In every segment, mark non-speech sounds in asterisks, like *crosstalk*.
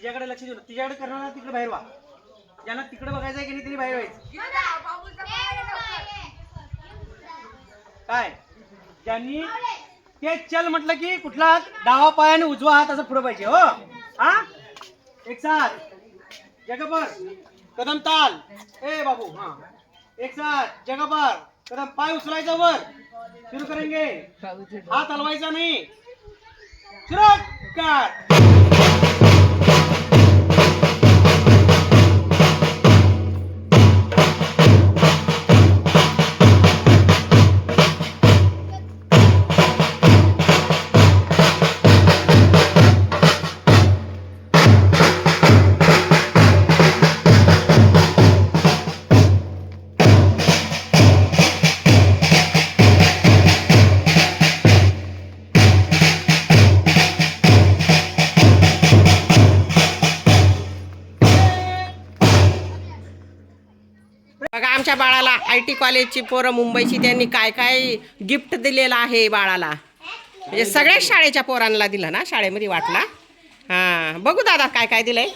तिच्याकडे लक्ष देऊ तिच्याकडे करणार तिकडे बाहेर व्हा. ज्यांना तिकडे बघायचं आहे की नाही तिने बाहेर व्हायचं. काय? ज्यांनी ते चल म्हटलं की कुठला डावा पाय आणि उजवा हात असं पुढे पाहिजे हो? हा? एक साथ. जगह कदम ताल. ए बाबू हा. एक साथ. जगह कदम पाय उचलायचा वर. सुरू करेंगे. हात हलवायचा नाही. सुरू कर. बाळाला. आय टी कॉलेजची पोरं मुंबईची त्यांनी काय काय गिफ्ट दिलेलं आहे बाळाला. म्हणजे सगळ्याच शाळेच्या पोरांना दिलं ना शाळेमध्ये वाटला. हा बघू दादा काय काय दिलंय.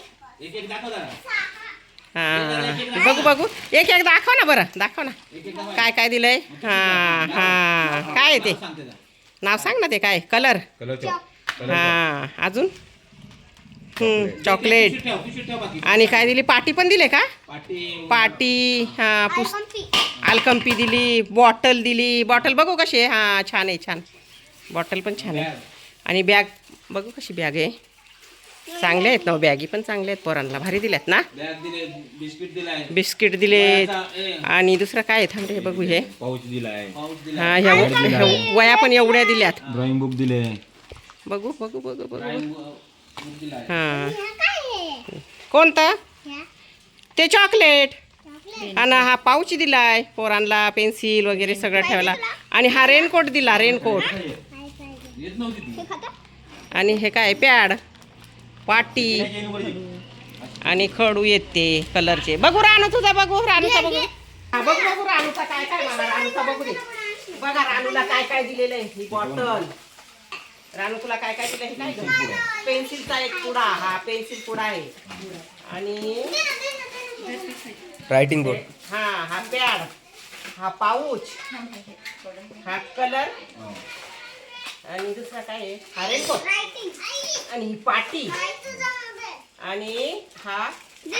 हा बघू बघू. एक एक दाखव ना बरं दाखव ना. काय काय दिलंय. हा हा. काय ते? नाव सांग ना ते काय कलर. हा अजून? चॉकलेट. आणि काय दिली? पाटी पण दिले का? पाटी. हा पुस आलकंपी दिली बॉटल दिली. बॉटल बघू कशी आहे? हां छान आहे छान. बॉटल पण छान आहे. आणि बॅग बघू कशी बॅग आहे? चांगले आहेत ना बॅगी पण चांगले आहेत पोरांना. भारी दिल्यात ना? बॅग दिले बिस्किट दिलेत आणि दुसरं काय आहे? थांब रे बघू हे. पाऊच दिलाय पाऊस दिला हा ह्या वया पण एवढ्या दिल्यात. ड्रॉइंग बुक दिले. बघू बघू बघू बघू. हां. कोणतं? ते चॉकलेट. आणि हा पाऊच दिलाय पोरांना पेन्सिल वगैरे सगळं ठेवला आणि हा रेनकोट दिला रेनकोट. आणि हे काय पॅड. पाटी आणि खडू येते कलरचे. बघू रानू तुझा बघू रानूचा बघू. हा बघू बघू रानूचा काय काय रानूचा बघू दे. बघा रानूला काय काय दिलेलं आहे ही बॉटल रानू तुला काय काय दिलं हे काय? पेन्सिलचा एक पुडा हा पेन्सिल पुडा आहे. आणि रायटिंग बोर्ड हा हा पॅड हा पाऊच हा कलर आणि दुसरा काय आहे? हा रेनकोट आणि ही पाटी. आणि हा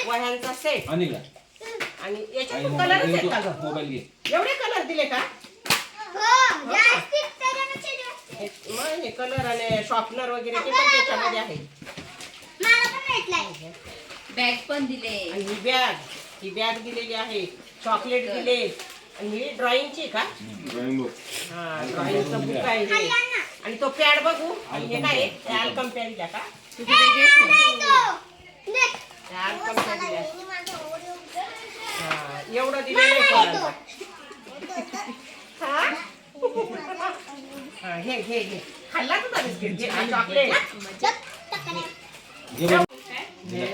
वह्यांचा सेट आणि का आणि याच्यात कलरच आहेत का गं? मोबाईल घे. एवढे कलर दिले का? हे- मग हे कलर आणि शॉर्पनर वगैरे ते पण त्याच्यामध्ये आहे. बॅग पण दिले. आणि ही बॅग ही बॅग दिलेली आहे. चॉकलेट दिले. आणि ही ड्रॉइंगची का? ड्रॉइंग बुक हा ड्रॉइंगचं बुक आहे हे. आणि तो पॅड बघू. आणि हे काय आहे? अल्कम पॅड दिला का? तुझे वेगळे अल्कम पॅड दिला हा एवढं दिलेलं आहे पोरांना. *laughs* हा? हा, हे घे घे खाल्ला तुझा बिस्किट घे हा चॉकलेट हे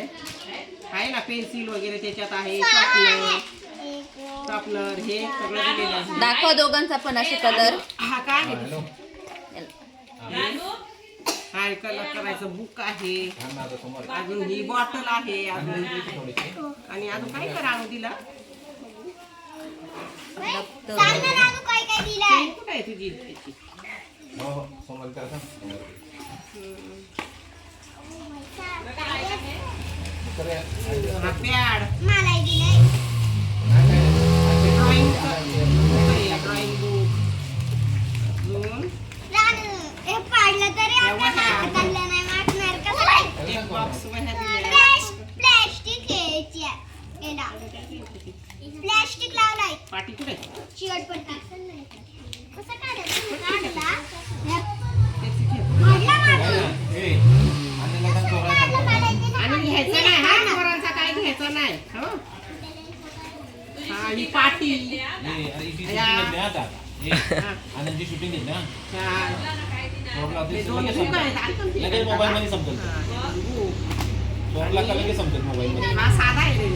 आहे ना पेन्सिल वगैरे त्याच्यात आहे शॉर्पनर शॉर्पनर हे सगळं दिलेलं आहे. दाखव दोघांचा पण असे कलर हा काय? आहे हा हे कलर करायचं बुक आहे. अजून ही बॉटल आहे अजून. आणि अजून काय करा आणू दिला कुठे आहे तुझी हा पॅड ड्रॉइंग ड्रॉइंग बुक अजून पाडलं तरी आपल्या हाताला नाही वाटणार का एक बॉक्स वह्या दिलेल्या प्लॅस्टिक प्लॅस्टिक लावलाय पाटी कुठे आहे? चिवटपट्टी कसं काढायचं काढला त्याची ठेव. मारला मारला आणि घ्यायचं नाही हा पोरांचा काय घ्यायचं नाही हो. हा, ही पाटी आनंदची शूटिंग घेतली ना. लगेच मोबाईल मध्ये संपतं हा, हे दोन का लगेच संपतं मोबाईल मध्ये? साधा आहे